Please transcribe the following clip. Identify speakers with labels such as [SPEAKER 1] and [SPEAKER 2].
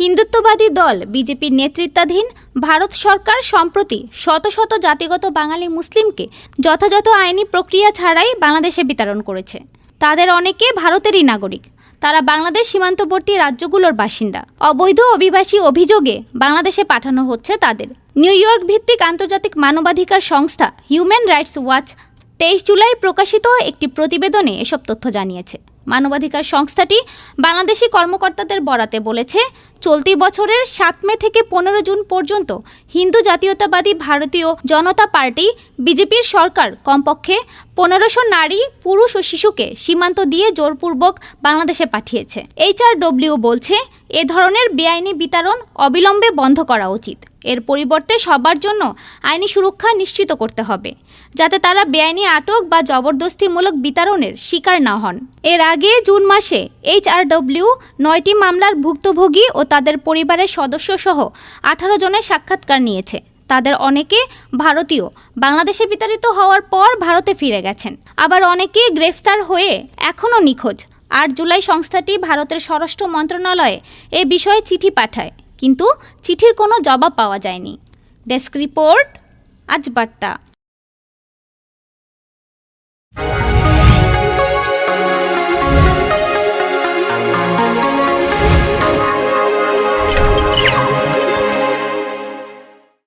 [SPEAKER 1] হিন্দুত্ববাদী দল বিজেপির নেতৃত্বাধীন ভারত সরকার সম্প্রতি শত শত জাতিগত বাঙালি মুসলিমকে যথাযথ আইনি প্রক্রিয়া ছাড়াই বাংলাদেশে বিতরণ করেছে। তাদের অনেকে ভারতেরই নাগরিক। তারা বাংলাদেশ সীমান্তবর্তী রাজ্যগুলোর বাসিন্দা। অবৈধ অভিবাসী অভিযোগে বাংলাদেশে পাঠানো হচ্ছে তাদের। নিউ ইয়র্ক ভিত্তিক আন্তর্জাতিক মানবাধিকার সংস্থা হিউম্যান রাইটস ওয়াচ তেইশ জুলাই প্রকাশিত একটি প্রতিবেদনে এসব তথ্য জানিয়েছে। মানবাধিকার সংস্থাটি বাংলাদেশি কর্মকর্তাদের বরাতে বলেছে, চলতি বছরের সাত মে থেকে পনেরো জুন পর্যন্ত হিন্দু জাতীয়তাবাদী ভারতীয় জনতা পার্টি, বিজেপির সরকার কমপক্ষে পনেরোশো নারী, পুরুষ ও শিশুকে সীমান্ত দিয়ে জোরপূর্বক বাংলাদেশে পাঠিয়েছে। এইচআরডব্লিউ বলছে, এ ধরনের বেআইনি বিতরণ অবিলম্বে বন্ধ করা উচিত। এর পরিবর্তে সবার জন্য আইনি সুরক্ষা নিশ্চিত করতে হবে, যাতে তারা বেআইনি আটক বা জবরদস্তিমূলক বিতরণের শিকার না হন। এর আগে জুন মাসে এইচআরডব্লিউ নয়টি মামলার ভুক্তভোগী ও তাদের পরিবারের সদস্য সহ আঠারো জনের সাক্ষাৎকার নিয়েছে। তাদের অনেকে ভারতীয়। বাংলাদেশে বিতাড়িত হওয়ার পর ভারতে ফিরে গেছেন। আবার অনেকে গ্রেফতার হয়ে এখনও নিখোঁজ। আট জুলাই সংস্থাটি ভারতের স্বরাষ্ট্র মন্ত্রণালয়ে এ বিষয়ে চিঠি পাঠায়। কিন্তু চিঠির কোনো জবাব পাওয়া যায়নি। ডেস্ক রিপোর্ট আজ বার্তা।